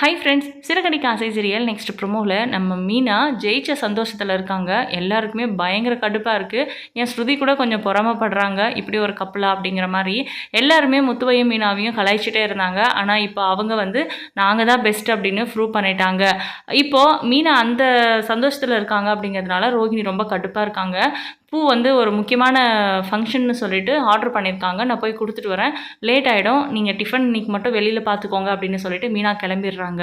Hi friends சிறகடிக்கு ஆசை serial next ப்ரொமோவில் நம்ம மீனா ஜெயிச்ச சந்தோஷத்தில் இருக்காங்க. எல்லாருக்குமே பயங்கர கடுப்பாக இருக்குது என் ஸ்ருதி கூட கொஞ்சம் பொறாமப்படுறாங்க. இப்படி ஒரு கப்பலா அப்படிங்கிற மாதிரி எல்லாருமே முத்துவையும் மீனாவையும் கலாய்ச்சிட்டே இருந்தாங்க. ஆனால் இப்போ அவங்க வந்து நாங்கள் தான் பெஸ்ட் அப்படின்னு ப்ரூவ் பண்ணிட்டாங்க. இப்போது மீனா அந்த சந்தோஷத்தில் இருக்காங்க அப்படிங்கிறதுனால ரோஹிணி ரொம்ப கடுப்பாக இருக்காங்க. பூ வந்து ஒரு முக்கியமான ஃபங்க்ஷன்னு சொல்லிட்டு ஆர்டர் பண்ணியிருக்காங்க நான் போய் கொடுத்துட்டு வரேன். லேட் ஆகிடும் நீங்கள் டிஃபன் இன்னைக்கு மட்டும் வெளியில் பார்த்துக்கோங்க அப்படின்னு சொல்லிட்டு மீனா கிளம்பிடுறாங்க.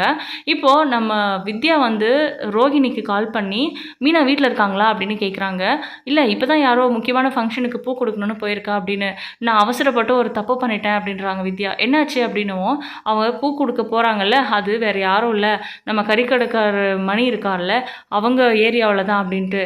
இப்போது நம்ம வித்யா வந்து ரோஹிணிக்கு கால் பண்ணி மீனா வீட்டில் இருக்காங்களா? அப்படின்னு கேட்குறாங்க இல்லை இப்போ தான் யாரோ முக்கியமான ஃபங்க்ஷனுக்கு பூ கொடுக்கணும்னு போயிருக்கா அப்படின்னு. நான் அவசரப்பட்டு ஒரு தப்பு பண்ணிட்டேன் அப்படின்றாங்க வித்யா. என்னாச்சு? அப்படின்னும் அவங்க பூ கொடுக்க போகிறாங்கல்ல அது வேறு யாரும் இல்லை. நம்ம கறிக்கடைக்கார மணி இருக்கார்ல. அவங்க ஏரியாவில் தான் அப்படின்ட்டு.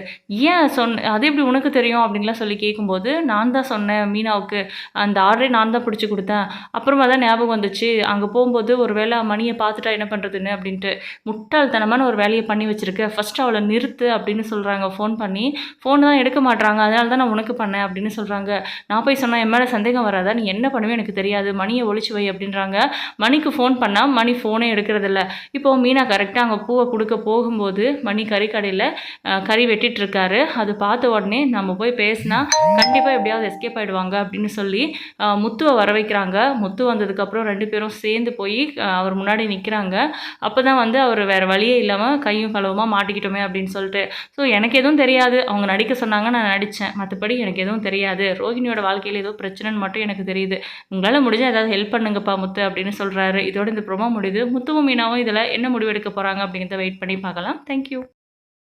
ஏன் சொன்ன அது எப்படி உனக்கு தெரியும் அப்படின்லாம் சொல்லி கேட்கும்போது நான் தான் சொன்னேன் மீனாவுக்கு அந்த ஆர்டரே நான் தான் பிடிச்சி கொடுத்தேன். அப்புறமா தான் ஞாபகம் வந்துச்சு அங்கே போகும்போது ஒரு வேளை மணியை பார்த்துட்டா என்ன பண்ணுறதுன்னு அப்படின்ட்டு. முட்டாள்தனமான ஒரு வேலையை பண்ணி வச்சுருக்கேன் ஃபஸ்ட்டு அவளை நிறுத்து அப்படின்னு சொல்கிறாங்க ஃபோன் பண்ணி. ஃபோன் தான் எடுக்க மாட்றாங்க அதனால தான் நான் உனக்கு பண்ணேன் அப்படின்னு சொல்கிறாங்க நான் போய் சொன்னால் என் மேலே சந்தேகம் வராதா? நீ என்ன பண்ணுவே எனக்கு தெரியாது. மணியை ஒழிச்சு வை அப்படின்றாங்க. மணிக்கு ஃபோன் பண்ணால் மணி ஃபோனே எடுக்கிறதில்ல. இப்போ மீனா கரெக்டாக அங்கே பூவை கொடுக்க போகும்போது மணி கறிக்கடையில் கறி வெட்டிட்டு இருக்காரு. அது பார்த்த உடனே நம்ம போய் பேசினா கண்டிப்பாக எப்படியாவது எஸ்கேப் ஆகிடுவாங்க அப்படின்னு சொல்லி முத்துவை வர வைக்கிறாங்க. முத்து வந்ததுக்கப்புறம் ரெண்டு பேரும் சேர்ந்து போய் அவர் முன்னாடி நிற்கிறாங்க அப்போ தான் வந்து அவர் வேறு வழியே இல்லாமல் கையும் களவுமாக மாட்டிக்கிட்டோமே அப்படின்னு சொல்லிட்டு. ஸோ எனக்கு எதுவும் தெரியாது. அவங்க நடிக்க சொன்னாங்க நான் நடித்தேன் மற்றபடி எனக்கு எதுவும் தெரியாது. ரோஹிணியோட வாழ்க்கையில் ஏதோ பிரச்சனைன்னு மட்டும் எனக்கு தெரியுது. உங்களால் முடிஞ்சால் ஏதாவது ஹெல்ப் பண்ணுங்கப்பா முத்து அப்படின்னு சொல்கிறாரு இதோட இந்த ப்ரொமோ முடியுது. முத்துவும் மீனாவும் இதில் என்ன முடிவு எடுக்க போகிறாங்க அப்படிங்கிறத வெயிட் பண்ணி பார்க்கலாம். தேங்க்யூ